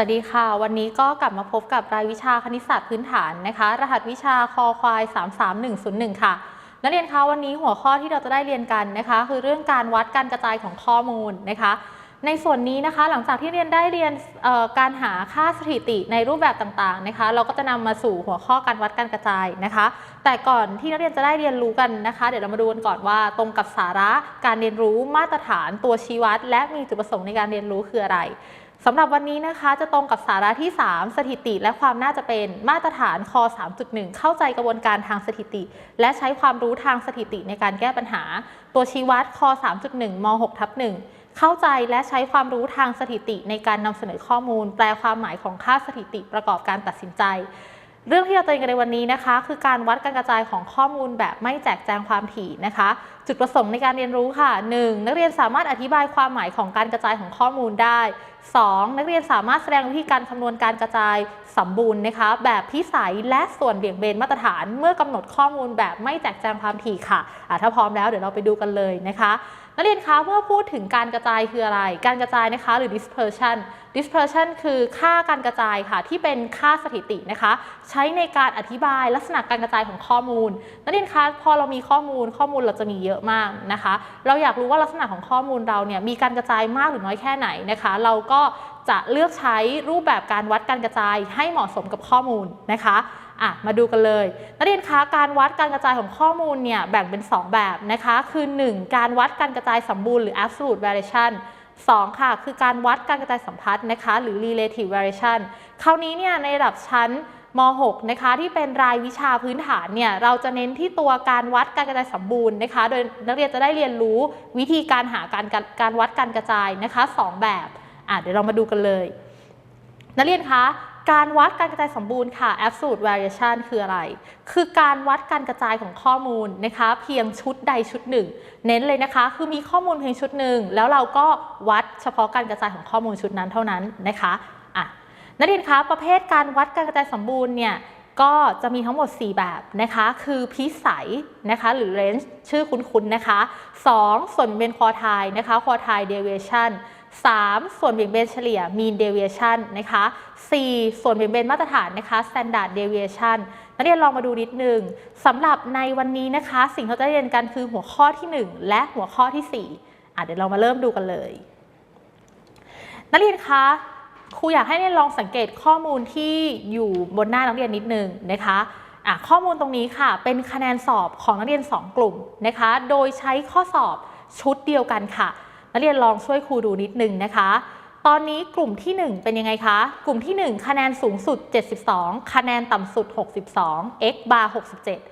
วัสดีค่ะ วันนี้ก็กลับมาพบกับรายวิชาคณิตศาสตร์พื้นฐานนะคะ รหัสวิชาคอควาย 33101 ค่ะ นักเรียนคะวันนี้หัวข้อที่เราจะได้เรียนกันนะคะ คือเรื่องการวัดการกระจายของข้อมูลนะคะ ในส่วนนี้นะคะหลังจากที่เรียนได้เรียนการหาค่าสถิติในรูปแบบต่างๆนะคะ เราก็จะนำมาสู่หัวข้อการวัดการกระจายนะคะ แต่ก่อนที่นักเรียนจะได้เรียนรู้กันนะคะ เดี๋ยวเรามาดูกันก่อนว่า ตรงกับสาระการเรียนรู้มาตรฐานตัวชี้วัด และมีจุดประสงค์ในการเรียนรู้คืออะไร สำหรับวันนี้นะคะจะตรงกับสาระที่ 3 สถิติ และความน่าจะเป็นมาตรฐานคอ 3.1 เข้าใจกระบวนการทางสถิติ และใช้ความรู้ทางสถิติในการแก้ปัญหา ตัวชี้วัดคอ 3.1ม6ทับ1เข้าใจและใช้ความรู้ทางสถิติในการนำเสนอข้อมูล แปลความหมายของค่าสถิติประกอบการตัดสินใจ เรื่องที่เราจะเรียนกันในวันนี้นะคะ คือการวัดการกระจายของข้อมูลแบบไม่แจกแจงความถี่นะคะ จุดประสงค์ในการเรียนรู้ค่ะ 1. นักเรียนสามารถอธิบายความหมายของการกระจายของข้อมูลได้ 2. นักเรียนสามารถแสดงวิธีการคำนวณการกระจายสมบูรณ์นะคะ แบบพิสัยและส่วนเบี่ยงเบนมาตรฐาน เมื่อกำหนดข้อมูลแบบไม่แจกแจงความถี่ค่ะอะถ้าพร้อมแล้วเดี๋ยวเราไปดูกันเลยนะคะ นักเรียนคะเมื่อพูดถึงการกระจายคืออะไร การกระจายนะคะหรือ dispersion dispersion คือค่าการกระจายค่ะ ที่เป็นค่าสถิตินะคะ ใช้ในการอธิบายลักษณะการกระจายของข้อมูลนักเรียนคะพอเรามีข้อมูลข้อมูลเราจะมีเยอะมากนะคะ เราอยากรู้ว่าลักษณะของข้อมูลเราเนี่ยมีการกระจายมากหรือน้อยแค่ไหนนะคะ เราก็จะเลือกใช้รูปแบบการวัดการกระจายให้เหมาะสมกับข้อมูลนะคะ อะมาดูกันเลย นักเรียนคะการวัดการกระจายของข้อมูลเนี่ยแบ่งเป็น 2 แบบนะคะ คือ 1 การวัดการกระจายสมบูรณ์หรือ absolute variation 2 ค่ะ คือการวัดการกระจายสัมพัทธ์นะคะ หรือ relative variation คราวนี้เนี่ยในระดับชั้นม .6 นะคะที่เป็นรายวิชาพื้นฐานเนี่ยเราจะเน้นที่ตัวการวัดการกระจายสมบูรณ์นะคะ โดยนักเรียนจะได้เรียนรู้วิธีการหาการการวัดการกระจายนะคะสองแบบอะเดี๋ยวเรามาดูกันเลย นักเรียนคะ การวัดการกระจายสมบูรณ์ค่ะ absolute variation คืออะไร คือการวัดการกระจายของข้อมูลนะคะ เพียงชุดใดชุดหนึ่ง เน้นเลยนะคะ คือมีข้อมูลเพียงชุดหนึ่ง แล้วเราก็วัดเฉพาะการกระจายของข้อมูลชุดนั้นเท่านั้นนะคะอะนักเรียนคะประเภทการวัดการกระจายสมบูรณ์เนี่ยก็จะมีทั้งหมด 4 แบบนะคะ คือพิสัยนะคะ หรือ range ชื่อคุ้นๆนะคะ 2. ส่วนเบนควอไทนะคะควอไท deviation 3. ส่วนเบี่ยงเบนเฉลี่ย mean deviation นะคะ 4. ส่วนเบี่ยงเบนมาตรฐานนะคะ standard deviation นักเรียนลองมาดูนิดนึงสำหรับในวันนี้นะคะ สิ่งที่เราจะเรียนกันคือหัวข้อที่ 1 และหัวข้อที่ 4อะเดี๋ยวเรามาเริ่มดูกันเลย นักเรียนคะครูอยากให้นักเรียนลองสังเกตข้อมูลที่อยู่บนหน้านักเรียนนิดนึงนะคะอะข้อมูลตรงนี้ค่ะ เป็นคะแนนสอบของนักเรียน 2 กลุ่มนะคะ โดยใช้ข้อสอบชุดเดียวกันค่ะ นักเรียนลองช่วยครูดูนิดนึงนะคะ ตอนนี้กลุ่มที่ 1 เป็นยังไงคะ กลุ่มที่ 1 คะแนนสูงสุด 72 คะแนนต่ำสุด 62 x bar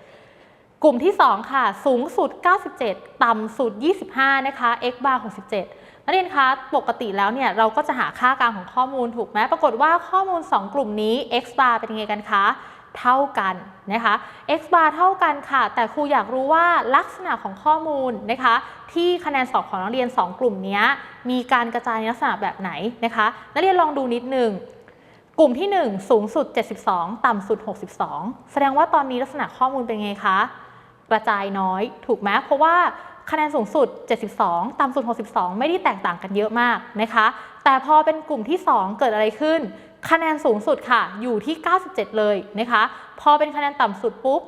67 กลุ่มที่ 2 ค่ะ สูงสุด 97 ต่ำสุด 25 นะคะ x bar 67นักเรียนคะ ปกติแล้วเนี่ยเราก็จะหาค่ากลางของข้อมูลถูกไหมปรากฏว่าข้อมูล 2 กลุ่มนี้ x bar เป็นยังไงกันคะ เท่ากันนะคะ x bar เท่ากันค่ะ แต่ครูอยากรู้ว่าลักษณะของข้อมูลนะคะ ที่คะแนนสอบของนักเรียน 2 กลุ่มนี้มีการกระจายในลักษณะแบบไหนนะคะนักเรียนลองดูนิดหนึ่งกลุ่มที่ 1 สูงสุด 72 ต่ำสุด 62 แสดงว่าตอนนี้ลักษณะข้อมูลเป็นไงคะ กระจายน้อยถูกไหมเพราะว่าคะแนนสูงสุด 72 ต่ำสุด 62 ไม่ได้แตกต่างกันเยอะมากนะคะ แต่พอเป็นกลุ่มที่ 2 เกิดอะไรขึ้น คะแนนสูงสุดค่ะ อยู่ที่ 97 เลยนะคะ พอเป็นคะแนนต่ำสุดปุ๊บ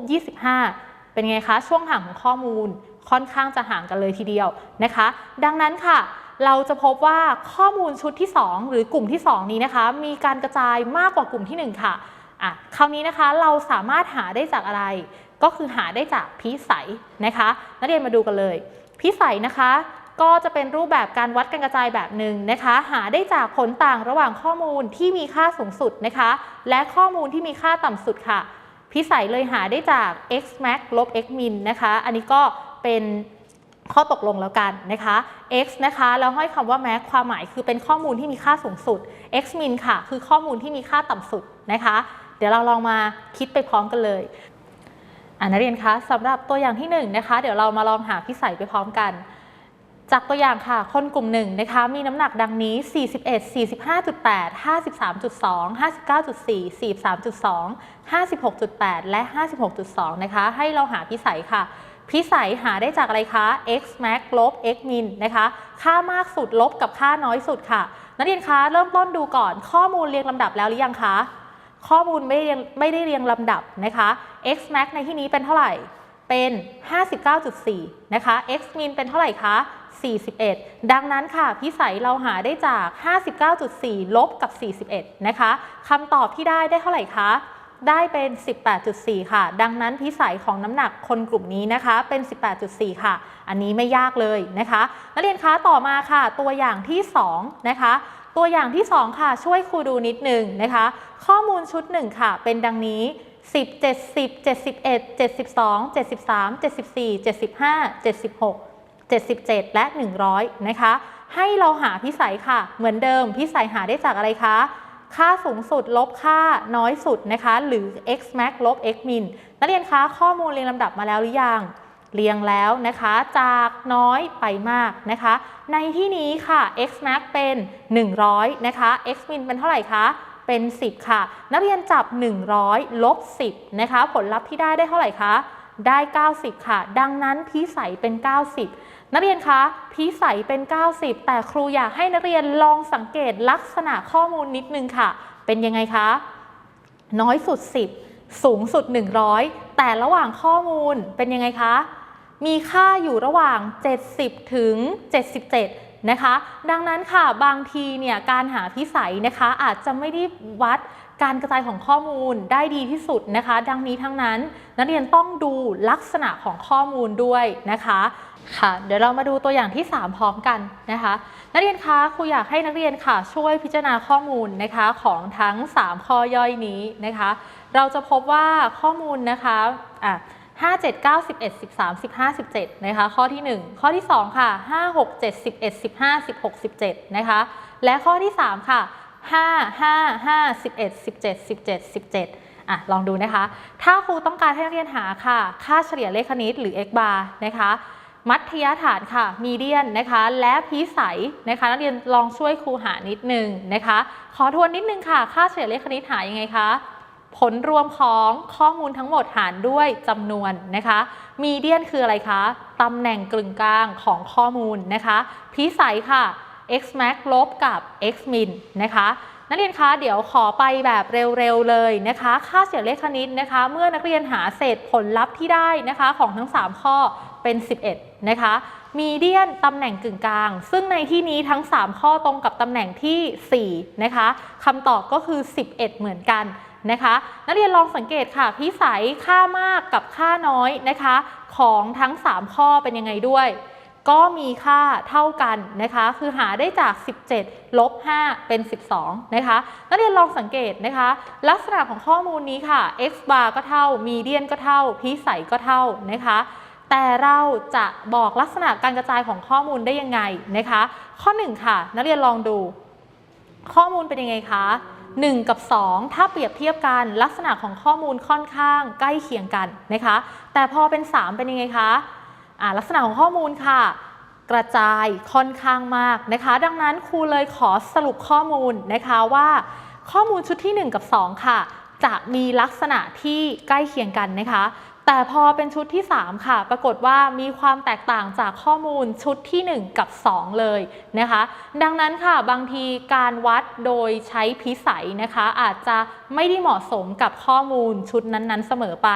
25 เป็นไงคะ ช่วงห่างของข้อมูลค่อนข้างจะห่างกันเลยทีเดียวนะคะ ดังนั้นค่ะ เราจะพบว่าข้อมูลชุดที่ 2 หรือกลุ่มที่ 2 นี้นะคะ มีการกระจายมากกว่ากลุ่มที่ 1 ค่ะอะคราวนี้นะคะเราสามารถหาได้จากอะไร ก็คือหาได้จากพิสัยนะคะ นักเรียนมาดูกันเลย พิสัยนะคะ ก็จะเป็นรูปแบบการวัดการกระจายแบบหนึ่งนะคะ หาได้จากผลต่างระหว่างข้อมูลที่มีค่าสูงสุดนะคะ และข้อมูลที่มีค่าต่ำสุดค่ะ พิสัยเลยหาได้จาก x max ลบ x min นะคะ อันนี้ก็เป็นข้อตกลงแล้วกันนะคะ x นะคะแล้วห้อยคำว่า max ความหมายคือเป็นข้อมูลที่มีค่าสูงสุด x min ค่ะ คือข้อมูลที่มีค่าต่ำสุดนะคะ เดี๋ยวเราลองมาคิดไปพร้อมกันเลยอ่านักเรียนคะสำหรับตัวอย่างที่1นงนะคะ เดี๋ยวเรามาลองหาพิสัยไปพร้อมกัน จากตัวอย่างค่ะ คนกลุ่มหนึ่งนะคะ มีน้ำหนักดังนี้ 41 45.8 53.2 59.4 43.2 56.8 และ 56.2 นะคะ ให้เราหาพิสัยค่ะ พิสัยหาได้จากอะไรคะ x max ลบ x min นะคะ ค่ามากสุดลบกับค่าน้อยสุดค่ะ นักเรียนคะ เริ่มต้นดูก่อน ข้อมูลเรียงลำดับแล้วหรือยังคะ ข้อมูลไม่ได้เรียงไม่ได้เรียงลำดับนะคะ x max ในที่นี้เป็นเท่าไหร่ เป็น 59.4 นะคะ x min เป็นเท่าไหร่คะ 41 ดังนั้นค่ะพิสัยเราหาได้จาก 59.4 ลบกับ 41 นะคะคำตอบที่ได้ได้เท่าไหร่คะได้เป็น 18.4 ค่ะ ดังนั้นพิสัยของน้ำหนักคนกลุ่มนี้นะคะ เป็น 18.4 ค่ะ อันนี้ไม่ยากเลยนะคะนักเรียนคะต่อมาค่ะ ตัวอย่างที่ 2 นะคะ ตัวอย่างที่ 2 ค่ะ ช่วยครูดูนิดนึงนะคะ ข้อมูลชุด 1 ค่ะ เป็นดังนี้ 10 70 71 72 73 74 75 76 77 และ 100 นะคะ ให้เราหาพิสัยค่ะ เหมือนเดิมพิสัยหาได้จากอะไรคะ ค่าสูงสุดลบค่าน้อยสุดนะคะ หรือ x max ลบ x min นักเรียนคะข้อมูลเรียงลำดับมาแล้วหรือยังเรียงแล้วนะคะ จากน้อยไปมากนะคะ ในที่นี้ค่ะ x max เป็น 100 นะคะ x min เป็นเท่าไหร่คะ เป็น 10 ค่ะ นักเรียนจับ 100 ลบ 10 นะคะ ผลลัพธ์ที่ได้ได้เท่าไหร่คะ ได้ 90 ค่ะ ดังนั้นพิสัยเป็น 90 นักเรียนคะพิสัยเป็น 90 แต่ครูอยากให้นักเรียนลองสังเกตลักษณะข้อมูลนิดนึงค่ะ เป็นยังไงคะ น้อยสุด 10 สูงสุด 100 แต่ระหว่างข้อมูลเป็นยังไงคะ มีค่าอยู่ระหว่าง 70 ถึง 77 นะคะ ดังนั้นค่ะบางทีเนี่ยการหาพิสัยนะคะอาจจะไม่ได้วัด การกระจายของข้อมูลได้ดีที่สุดนะคะ ดังนี้ทั้งนั้น นักเรียนต้องดูลักษณะของข้อมูลด้วยนะคะค่ะเดี๋ยวเรามาดูตัวอย่างที่ 3 พร้อมกันนะคะ นักเรียนคะครูอยากให้นักเรียนค่ะ ช่วยพิจารณาข้อมูลนะคะของทั้ง 3 ข้อย่อยนี้นะคะ เราจะพบว่าข้อมูลนะคะอะ5 7 9 11 13 15 17นะคะข้อที่ 1 ข้อที่ 2 ค่ะ 5 6 7 11 15 16 17นะคะและข้อที่ 3 ค่ะ 5 5 5 11 17 17 17อะลองดูนะคะ ถ้าครูต้องการให้นักเรียนหาค่ะ ค่าเฉลี่ยเลขคณิตหรือ x bar นะคะ มัธยฐานค่ะ มีเดียนนะคะ และพิสัยนะคะ นักเรียนลองช่วยครูหานิดนึงนะคะ ขอทวนนิดนึงค่ะ ค่าเฉลี่ยเลขคณิตหายังไงคะผลรวมของข้อมูลทั้งหมดหารด้วยจำนวนนะคะ มีเดียนคืออะไรคะตำแหน่งกึ่งกลางของข้อมูลนะคะ พิสัยค่ะ x max ลบกับ x min นะคะนักเรียนคะเดี๋ยวขอไปแบบเร็วๆเลยนะคะ ค่าเฉลี่ยเลขคณิตนะคะ เมื่อนักเรียนหาเศษผลลัพธ์ที่ได้นะคะของทั้ง 3 ข้อเป็น 11 นะคะ มีเดียนตำแหน่งกึ่งกลาง ซึ่งในที่นี้ทั้ง 3 ข้อตรงกับตำแหน่งที่ 4 นะคะคำตอบก็คือ 11 เหมือนกันนะคะนักเรียนลองสังเกตค่ะพิสัยค่ามากกับค่าน้อยนะคะ ของทั้ง 3 ข้อเป็นยังไงด้วย ก็มีค่าเท่ากันนะคะ คือหาได้จาก 17 ลบ 5 เป็น 12 นะคะ นักเรียนลองสังเกตนะคะ ลักษณะของข้อมูลนี้ค่ะ x bar ก็เท่า median ก็เท่า พิสัยก็เท่านะคะ แต่เราจะบอกลักษณะการกระจายของข้อมูลได้ยังไงนะคะ ข้อ 1 ค่ะ นักเรียนลองดู ข้อมูลเป็นยังไงคะ 1 กับ 2 ถ้าเปรียบเทียบกันลักษณะของข้อมูลค่อนข้างใกล้เคียงกันนะคะ แต่พอเป็น 3 เป็นยังไงคะ ลักษณะของข้อมูลค่ะ กระจายค่อนข้างมากนะคะ ดังนั้นครูเลยขอสรุปข้อมูลนะคะว่า ข้อมูลชุดที่ 1 กับ 2 ค่ะ จะมีลักษณะที่ใกล้เคียงกันนะคะ แต่พอเป็นชุดที่ 3 ค่ะ ปรากฏว่ามีความแตกต่างจากข้อมูลชุดที่ 1 กับ 2 เลยนะคะ ดังนั้นค่ะบางทีการวัดโดยใช้พิสัยนะคะ อาจจะไม่ได้เหมาะสมกับข้อมูลชุดนั้นๆ เสมอไป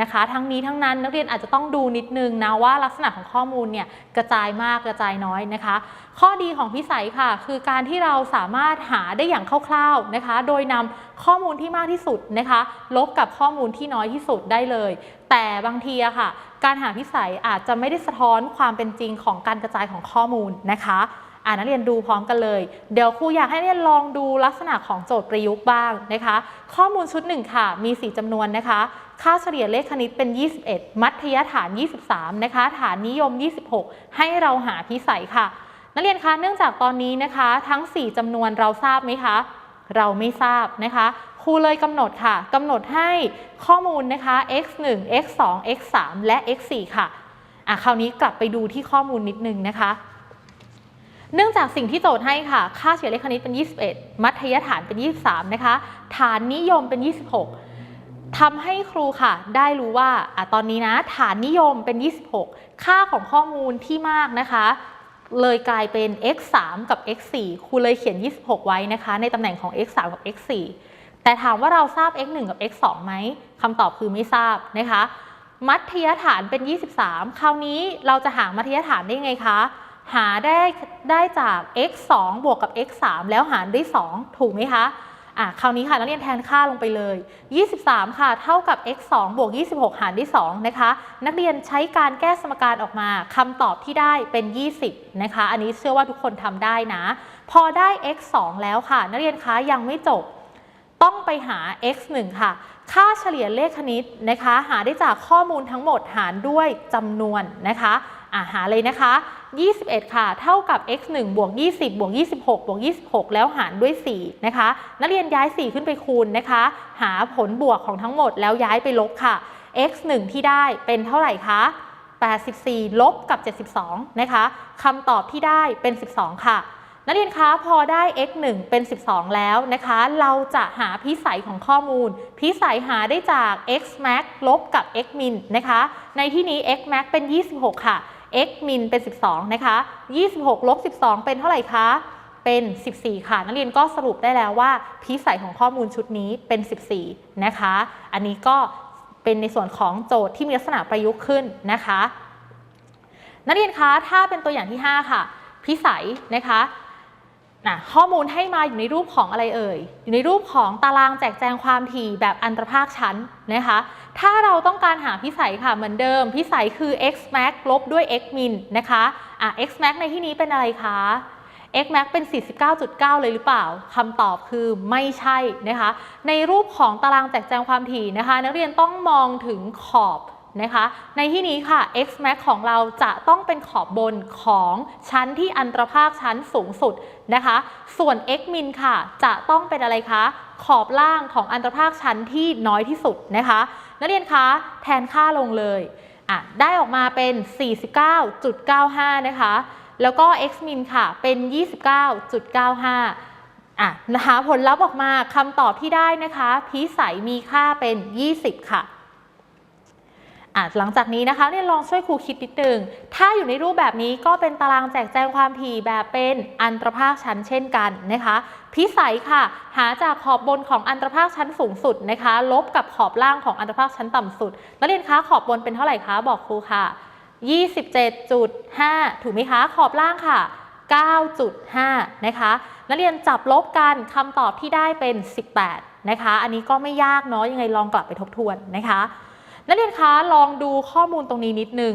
นะคะ ทั้งนี้ทั้งนั้นนักเรียนอาจจะต้องดูนิดนึงนะว่าลักษณะของข้อมูลเนี่ยกระจายมากกระจายน้อยนะคะ ข้อดีของพิสัยค่ะ คือการที่เราสามารถหาได้อย่างคร่าวๆนะคะ โดยนำข้อมูลที่มากที่สุดนะคะ ลบกับข้อมูลที่น้อยที่สุดได้เลย แต่บางทีอะค่ะ การหาพิสัยอาจจะไม่ได้สะท้อนความเป็นจริงของการกระจายของข้อมูลนะคะอ่านักเรียนดูพร้อมกันเลย เดี๋ยวครูอยากให้นักเรียนลองดูลักษณะของโจทย์ประยุกต์บ้างนะคะ ข้อมูลชุดหนึ่งค่ะ มี 4จำนวนนะคะ ค่าเฉลี่ยเลขคณิตเป็น 21 มัธยฐาน 23 นะคะ ฐานนิยม 26 ให้เราหาพิสัยค่ะ นักเรียนคะ เนื่องจากตอนนี้นะคะ ทั้ง 4จำนวนเราทราบไหมคะ เราไม่ทราบนะคะ ครูเลยกำหนดค่ะกำหนดให้ข้อมูลนะคะ x 1 x 2 x 3และ x 4ค่ะอะ คราวนี้กลับไปดูที่ข้อมูลนิดนึงนะคะ เนื่องจากสิ่งที่โจทย์ให้ค่ะ ค่าเฉลี่ยเลขคณิตเป็น 21 มัธยฐานเป็น 23 นะคะ ฐานนิยมเป็น 26ทำให้ครูค่ะ ได้รู้ว่าอะตอนนี้นะ ฐานนิยมเป็น 26 ค่าของข้อมูลที่มากนะคะ เลยกลายเป็น x 3กับ x 4ครูเลยเขียน 26 ไว้นะคะ ในตำแหน่งของ x 3กับ x 4 แต่ถามว่าเราทราบ x 1กับ x 2ไหมคำตอบคือไม่ทราบนะคะ มัธยฐานเป็น 23 คราวนี้เราจะหามัธยฐานได้ไงคะ หาได้ได้จาก x 2บวกกับ x 3แล้วหารด้วย 2 ถูกไหมคะอะคราวนี้ค่ะนักเรียนแทนค่าลงไปเลย 23 ค่ะ เท่ากับ x 2บวก26 หารด้วย 2 นะคะ นักเรียนใช้การแก้สมการออกมาคำตอบที่ได้เป็น 20 นะคะ อันนี้เชื่อว่าทุกคนทำได้นะ พอได้ x 2แล้วค่ะ นักเรียนคะยังไม่จบ ต้องไปหา x 1ค่ะ ค่าเฉลี่ยเลขคณิตนะคะ หาได้จากข้อมูลทั้งหมดหารด้วยจำนวนนะคะอะหาเลยนะคะ 21 ค่ะ เท่ากับ x 1บวก20 บวก 26 บวก 26 แล้วหารด้วย 4 นะคะ นักเรียนย้าย 4 ขึ้นไปคูณนะคะ หาผลบวกของทั้งหมดแล้วย้ายไปลบค่ะ x 1ที่ได้เป็นเท่าไหร่คะ 84 ลบกับ 72 นะคะ คำตอบที่ได้เป็น 12 ค่ะ นักเรียนคะพอได้ x 1 เป็น 12 แล้วนะคะ เราจะหาพิสัยของข้อมูล พิสัยหาได้จาก x max ลบกับ x min นะคะ ในที่นี้ x max เป็น 26 ค่ะ x min เป็น 12 นะคะ 26 ลบ 12 เป็นเท่าไหร่คะ เป็น 14 ค่ะ นักเรียนก็สรุปได้แล้วว่า พิสัยของข้อมูลชุดนี้เป็น 14 นะคะ อันนี้ก็เป็นในส่วนของโจทย์ที่มีลักษณะประยุกต์ขึ้นนะคะ นักเรียนคะ ถ้าเป็นตัวอย่างที่ 5 ค่ะ พิสัยนะคะ นะข้อมูลให้มาอยู่ในรูปของอะไรเอ่ย อยู่ในรูปของตารางแจกแจงความถี่แบบอันตรภาคชั้นนะคะ ถ้าเราต้องการหาพิสัยค่ะเหมือนเดิม พิสัยคือ x max ลบด้วย x min นะคะอะ x max ในที่นี้เป็นอะไรคะ x max เป็น 49.9 เลยหรือเปล่าคำตอบคือไม่ใช่นะคะ ในรูปของตารางแจกแจงความถี่นะคะ นักเรียนต้องมองถึงขอบ นะคะ ในที่นี้ค่ะ x max ของเราจะต้องเป็นขอบบนของชั้นที่อันตรภาคชั้นสูงสุดนะคะ ส่วน x min ค่ะจะต้องเป็นอะไรคะ ขอบล่างของอันตรภาคชั้นที่น้อยที่สุดนะคะ นักเรียนคะแทนค่าลงเลยอะได้ออกมาเป็น 49.95 นะคะ แล้วก็ x min ค่ะเป็น 29.95อะนะคะผลลัพธ์ออกมาคำตอบที่ได้นะคะ พิสัยมีค่าเป็น 20 ค่ะ อะหลังจากนี้นะคะเนี่ยลองช่วยครูคิดนิดนึง ถ้าอยู่ในรูปแบบนี้ก็เป็นตารางแจกแจงความถี่แบบเป็นอันตรภาคชั้นเช่นกันนะคะ พิสัยค่ะ หาจากขอบบนของอันตรภาคชั้นสูงสุดนะคะ ลบกับขอบล่างของอันตรภาคชั้นต่ำสุด นักเรียนคะขอบบนเป็นเท่าไหร่คะบอกครูค่ะ 27.5 ถูกไหมคะ ขอบล่างค่ะ 9.5 นะคะ นักเรียนจับลบกันคำตอบที่ได้เป็น 18 นะคะ อันนี้ก็ไม่ยากเนาะยังไงลองกลับไปทบทวนนะคะ นักเรียนคะลองดูข้อมูลตรงนี้นิดนึง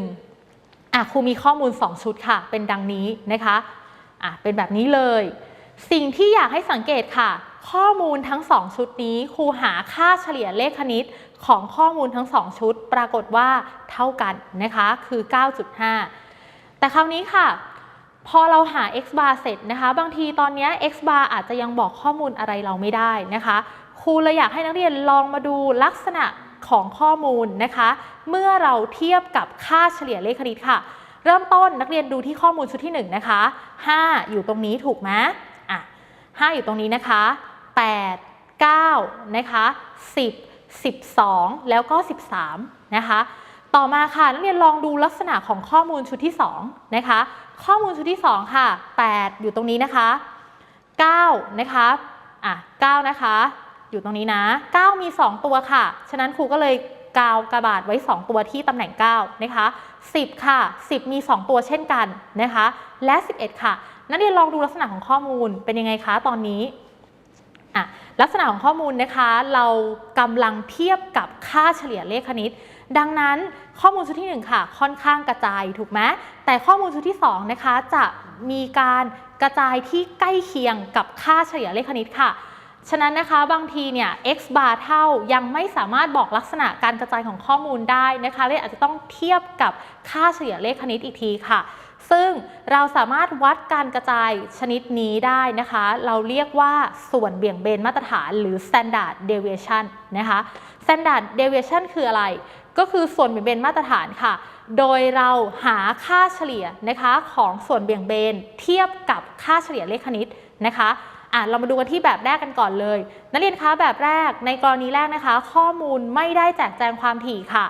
อะครูมีข้อมูล 2 ชุดค่ะ เป็นดังนี้นะคะอะเป็นแบบนี้เลย สิ่งที่อยากให้สังเกตค่ะ ข้อมูลทั้ง 2 ชุดนี้ครูหาค่าเฉลี่ยเลขคณิตของข้อมูลทั้ง 2 ชุด ปรากฏว่าเท่ากันนะคะคือ 9.5 แต่คราวนี้ค่ะ พอเราหา x bar เสร็จนะคะ บางทีตอนนี้ x bar อาจจะยังบอกข้อมูลอะไรเราไม่ได้นะคะครูเลยอยากให้นักเรียนลองมาดูลักษณะ ของข้อมูลนะคะ เมื่อเราเทียบกับค่าเฉลี่ยเลขคณิตค่ะ เริ่มต้นนักเรียนดูที่ข้อมูลชุดที่ 1 นะคะ 5 อยู่ตรงนี้ถูกไหมอะ5อยู่ตรงนี้นะคะ 8 9นะคะ10 12 แล้วก็ 13นะคะต่อมาค่ะนักเรียนลองดูลักษณะของข้อมูลชุดที่2นะคะ ข้อมูลชุดที่ 2 ค่ะ 8 อยู่ตรงนี้นะคะ 9 นะคะอะ9นะคะ อยู่ตรงนี้นะ 9 มี 2 ตัวค่ะ ฉะนั้นครูก็เลยกาวกระบาดไว้ 2 ตัวที่ตำแหน่ง 9 นะคะ 10 ค่ะ 10 มี 2 ตัวเช่นกันนะคะ และ 11 ค่ะ นักเรียนลองดูลักษณะของข้อมูลเป็นยังไงคะตอนนี้อะลักษณะของข้อมูลนะคะ เรากำลังเทียบกับค่าเฉลี่ยเลขคณิต ดังนั้นข้อมูลชุดที่ 1 ค่ะ ค่อนข้างกระจายถูกไหมแต่ข้อมูลชุดที่ 2 นะคะ จะมีการกระจายที่ใกล้เคียงกับค่าเฉลี่ยเลขคณิตค่ะ ฉะนั้นนะคะบางทีเนี่ย x bar เท่ายังไม่สามารถบอกลักษณะการกระจายของข้อมูลได้นะคะเลยอาจจะต้องเทียบกับค่าเฉลี่ยเลขคณิตอีกทีค่ะ ซึ่งเราสามารถวัดการกระจายชนิดนี้ได้นะคะ เราเรียกว่าส่วนเบี่ยงเบนมาตรฐานหรือ standard deviation นะคะ standard deviation คืออะไร ก็คือส่วนเบี่ยงเบนมาตรฐานค่ะ โดยเราหาค่าเฉลี่ยนะคะของส่วนเบี่ยงเบนเทียบกับค่าเฉลี่ยเลขคณิตนะคะ อะเรามาดูกันที่แบบแรกกันก่อนเลย นักเรียนคะแบบแรกในกรณีแรกนะคะ ข้อมูลไม่ได้แจกแจงความถี่ค่ะ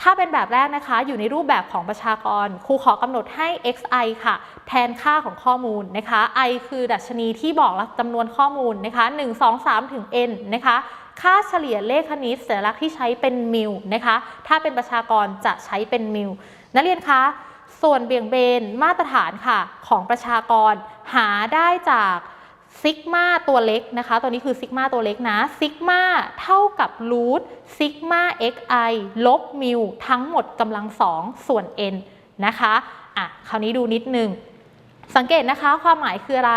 ถ้าเป็นแบบแรกนะคะ อยู่ในรูปแบบของประชากรครูขอกำหนดให้ xi ค่ะ แทนค่าของข้อมูลนะคะ i คือดัชนีที่บอกจำนวนข้อมูลนะคะ 1 2 3 ถึง n นะคะค่าเฉลี่ยเลขคณิตสัญลักษณ์ที่ใช้เป็นมิลนะคะ ถ้าเป็นประชากรจะใช้เป็นมิลนักเรียนคะ ส่วนเบี่ยงเบนมาตรฐานค่ะของประชากรหาได้จาก ซิกมาตัวเล็กนะคะ ตัวนี้คือซิกมาตัวเล็กนะซิกมาเท่ากับรูทซิกมา xi ลบมิวทั้งหมดกำลังสองส่วน n นะคะอะคราวนี้ดูนิดนึง สังเกตนะคะความหมายคืออะไร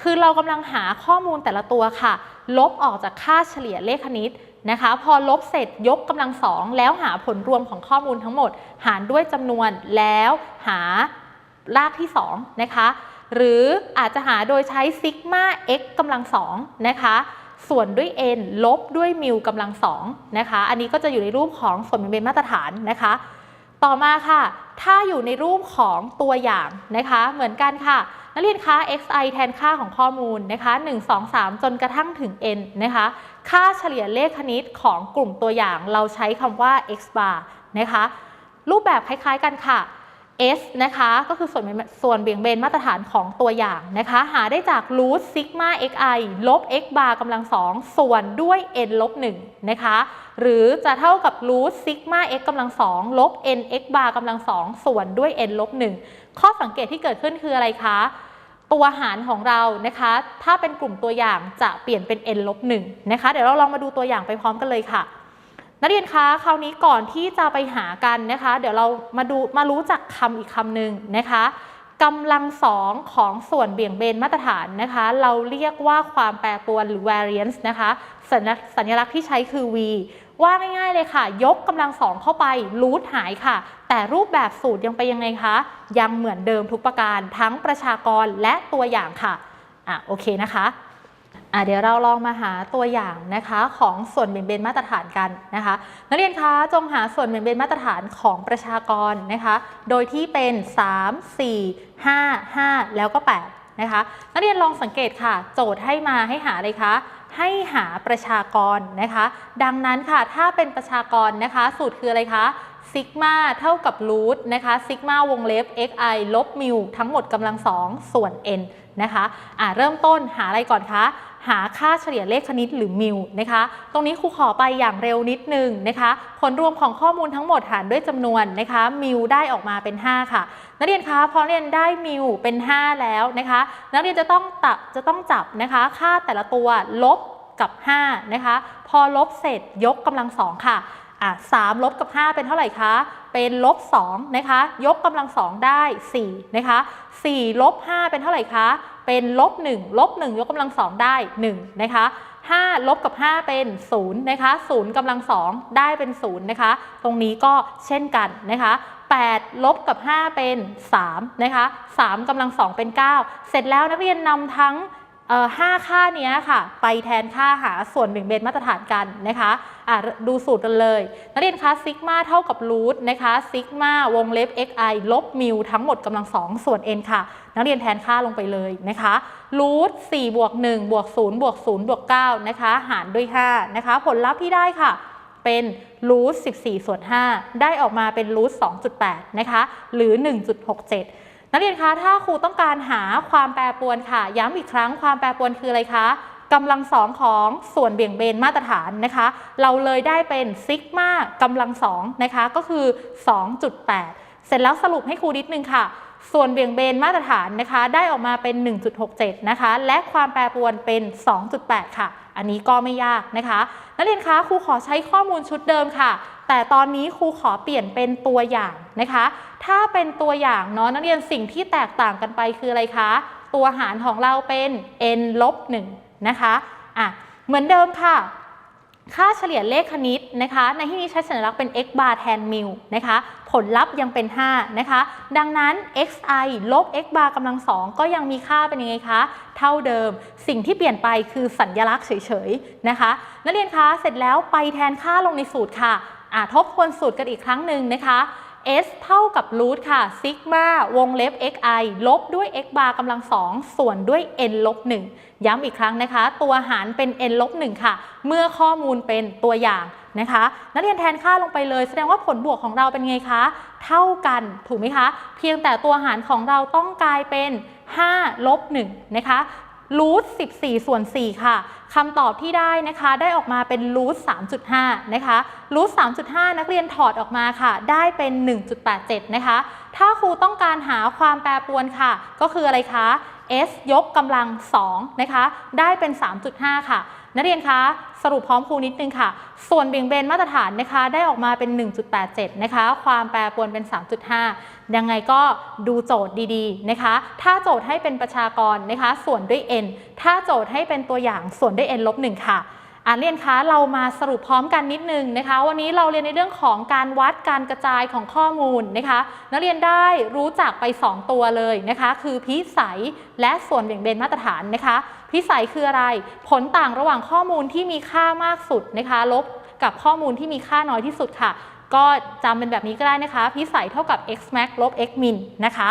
คือเรากำลังหาข้อมูลแต่ละตัวค่ะ ลบออกจากค่าเฉลี่ยเลขคณิตนะคะ พอลบเสร็จยกกำลังสองแล้วหาผลรวมของข้อมูลทั้งหมด หารด้วยจำนวนแล้วหารากที่2นะคะ หรืออาจจะหาโดยใช้ซิกมา x กำลังสองนะคะ ส่วนด้วย n ลบด้วยมิวกำลังสองนะคะ อันนี้ก็จะอยู่ในรูปของส่วนแบ่งเป็นมาตรฐานนะคะ ต่อมาค่ะ ถ้าอยู่ในรูปของตัวอย่างนะคะ เหมือนกันค่ะ นักเรียนคะ xi แทนค่าของข้อมูลนะคะ 1 2 3 จนกระทั่งถึง n นะคะ ค่าเฉลี่ยเลขคณิตของกลุ่มตัวอย่างเราใช้คำว่า x bar นะคะ รูปแบบคล้ายๆกันค่ะ s นะคะ ก็คือส่วนส่วนเบี่ยงเบนมาตรฐานของตัวอย่างนะคะ หาได้จากรูทซิกมา xi ลบ x bar กำลังสองส่วนด้วย n ลบ1นะคะ หรือจะเท่ากับรูทซิกมา x กำลังสองลบ n x bar กำลังสองส่วนด้วย n ลบ1ข้อสังเกตที่เกิดขึ้นคืออะไรคะ ตัวหารของเรานะคะ ถ้าเป็นกลุ่มตัวอย่างจะเปลี่ยนเป็น n ลบ1นะคะ เดี๋ยวเราลองมาดูตัวอย่างไปพร้อมกันเลยค่ะ นักเรียนคะคราวนี้ก่อนที่จะไปหากันนะคะ เดี๋ยวเรามาดูมารู้จักคำอีกคำหนึ่งนะคะกำลังสองของส่วนเบี่ยงเบนมาตรฐานนะคะ เราเรียกว่าความแปรปรวนหรือ variance นะคะสัญลักษณ์สัญลักษณ์ที่ใช้คือ v ว่าง่ายๆเลยค่ะ ยกกำลังสองเข้าไปรูทหายค่ะ แต่รูปแบบสูตรยังไปยังไงคะ ยังเหมือนเดิมทุกประการทั้งประชากรและตัวอย่างค่ะอะโอเคนะคะ เดี๋ยวเราลองมาหาตัวอย่างนะคะของส่วนเบี่ยงเบนมาตรฐานกันนะคะนักเรียนคะจงหาส่วนเบี่ยงเบนมาตรฐานของประชากรนะคะ โดยที่เป็น 3 4 5 5 แล้วก็ 8 นะคะ นักเรียนลองสังเกตค่ะ โจทย์ให้มาให้หาอะไรคะให้หาประชากรนะคะ ดังนั้นค่ะถ้าเป็นประชากรนะคะ สูตรคืออะไรคะซิกมาเท่ากับรูทนะคะซิกมาวงเล็บ xi ลบมิวทั้งหมดกำลังสองส่วน n นะคะอ่าเริ่มต้นหาอะไรก่อนคะ หาค่าเฉลี่ยเลขคณิตหรือมิวนะคะ ตรงนี้ครูขอไปอย่างเร็วนิดนึงนะคะ ผลรวมของข้อมูลทั้งหมดหารด้วยจำนวนนะคะมิวได้ออกมาเป็น 5 ค่ะนักเรียนคะพอเรียนได้มิวเป็น 5 แล้วนะคะ นักเรียนจะต้องตับจะต้องจับนะคะ ค่าแต่ละตัวลบกับ 5 นะคะ พอลบเสร็จยกกำลังสองค่ะ อะ3ลบกับ 5 เป็นเท่าไหร่คะ เป็นลบ2นะคะ ยกกำลังสองได้4นะคะ4ลบ5เป็นเท่าไหร่คะ เป็นลบ1ลบ1ยกกำลังสองได้1นะคะ5ลบกับ 5 เป็น0นะคะ0กำลังสองได้เป็น0นะคะ ตรงนี้ก็เช่นกันนะคะ8ลบกับ 5 เป็น3นะคะ3กำลังสองเป็น 9 เสร็จแล้วนักเรียนนำทั้ง ห้าค่าเนี้ยค่ะ ไปแทนค่าหาส่วนเบี่ยงเบนมาตรฐานกันนะคะะดูสูตรกันเลย นักเรียนคะซิกมาเท่ากับรูทนะคะซิกมาวงเล็บ xi ลบมิวทั้งหมดกำลังสองส่วน n ค่ะ นักเรียนแทนค่าลงไปเลยนะคะรูท4บวก1บวก0บวก0บวก9นะคะ หารด้วย5นะคะ ผลลัพธ์ที่ได้ค่ะเป็นรูท14ส่วน5ได้ออกมาเป็นรูท2.8นะคะ หรือ 1.67 นักเรียนคะถ้าครูต้องการหาความแปรปรวนค่ะ ย้ำอีกครั้งความแปรปรวนคืออะไรคะกำลังสองของส่วนเบี่ยงเบนมาตรฐานนะคะ เราเลยได้เป็นซิกมากำลังสองนะคะก็คือ 2.8 เสร็จแล้วสรุปให้ครูนิดนึงค่ะ ส่วนเบี่ยงเบนมาตรฐานนะคะ ได้ออกมาเป็น 1.67 นะคะ และความแปรปรวนเป็น 2.8 ค่ะ อันนี้ก็ไม่ยากนะคะ นักเรียนคะครูขอใช้ข้อมูลชุดเดิมค่ะ แต่ตอนนี้ครูขอเปลี่ยนเป็นตัวอย่างนะคะ ถ้าเป็นตัวอย่างเนาะนักเรียนสิ่งที่แตกต่างกันไปคืออะไรคะ ตัวหารของเราเป็น n ลบ1นะคะอะเหมือนเดิมค่ะ ค่าเฉลี่ยเลขคณิตนะคะ ในที่นี้ใช้สัญลักษณ์เป็น x bar แทนมิวนะคะ ผลลัพธ์ยังเป็น 5 นะคะ ดังนั้น xi ลบ x bar กำลังสองก็ยังมีค่าเป็นยังไงคะ เท่าเดิม สิ่งที่เปลี่ยนไปคือสัญลักษณ์เฉยๆนะคะ นักเรียนคะ เสร็จแล้วไปแทนค่าลงในสูตรค่ะอะทบทวนสูตรกันอีกครั้งหนึ่งนะคะ s เท่ากับรูทค่ะซิกมาวงเล็บ xi ลบด้วย x bar กำลังสองส่วนด้วย n ลบ1ย้ำอีกครั้งนะคะ ตัวหารเป็น n ลบ1ค่ะ เมื่อข้อมูลเป็นตัวอย่างนะคะ นักเรียนแทนค่าลงไปเลย แสดงว่าผลบวกของเราเป็นไงคะ เท่ากันถูกไหมคะ เพียงแต่ตัวหารของเราต้องกลายเป็น5ลบ1นะคะ รูท14 ส่วน 4 ค่ะคำตอบที่ได้นะคะ ได้ออกมาเป็นรูท3.5 นะคะรูท3.5 นักเรียนถอดออกมาค่ะ ได้เป็น 1.87 นะคะ ถ้าครูต้องการหาความแปรปรวนค่ะ ก็คืออะไรคะ s ยกกำลัง2นะคะได้เป็น 3.5 ค่ะ นักเรียนคะสรุปพร้อมครูนิดนึงค่ะ ส่วนเบี่ยงเบนมาตรฐานนะคะได้ออกมาเป็น 1.87 นะคะ ความแปรปรวนเป็น 3.5 ยังไงก็ดูโจทย์ดีๆนะคะ ถ้าโจทย์ให้เป็นประชากรนะคะ ส่วนด้วย n ถ้าโจทย์ให้เป็นตัวอย่างส่วนด้วย n ลบ1ค่ะ อ่าเรียนคะเรามาสรุปพร้อมกันนิดนึงนะคะ วันนี้เราเรียนในเรื่องของการวัดการกระจายของข้อมูลนะคะ นักเรียนได้รู้จักไป 2 ตัวเลยนะคะ คือพิสัยและส่วนเบี่ยงเบนมาตรฐานนะคะ พิสัยคืออะไร ผลต่างระหว่างข้อมูลที่มีค่ามากสุดนะคะ ลบกับข้อมูลที่มีค่าน้อยที่สุดค่ะ ก็จำเป็นแบบนี้ก็ได้นะคะ พิสัยเท่ากับ x max ลบ x min นะคะ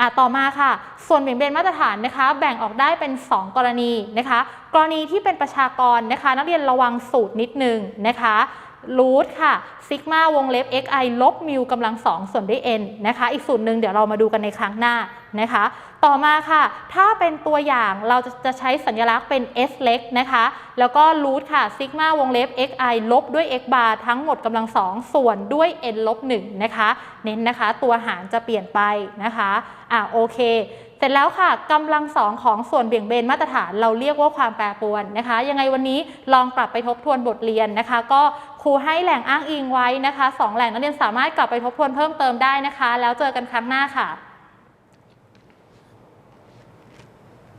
อะต่อมาค่ะ ส่วนเบี่ยงเบนมาตรฐานนะคะ แบ่งออกได้เป็น 2 กรณีนะคะ กรณีที่เป็นประชากรนะคะ นักเรียนระวังสูตรนิดนึงนะคะ รูทค่ะซิกมาวงเล็บ xi ลบมิวกำลัง2ส่วนด้วย n นะคะ อีกสูตรหนึ่งเดี๋ยวเรามาดูกันในครั้งหน้านะคะ ต่อมาค่ะ ถ้าเป็นตัวอย่างเราจะจะใช้สัญลักษณ์เป็น s เล็กนะคะ แล้วก็รูทค่ะซิกมาวงเล็บ xi ลบด้วย x bar ทั้งหมดกำลัง2ส่วนด้วย n ลบ1นะคะ เน้นนะคะ ตัวหารจะเปลี่ยนไปนะคะอะโอเคเสร็จแล้วค่ะกำลังสองของส่วนเบี่ยงเบนมาตรฐานเราเรียกว่าความแปรปรวนนะคะ ยังไงวันนี้ลองกลับไปทบทวนบทเรียนนะคะ ก็ ครูให้แหล่งอ้างอิงไว้นะคะสองแหล่งนักเรียนสามารถกลับไปทบทวนเพิ่มเติมได้นะคะ แล้วเจอกันครั้งหน้าค่ะ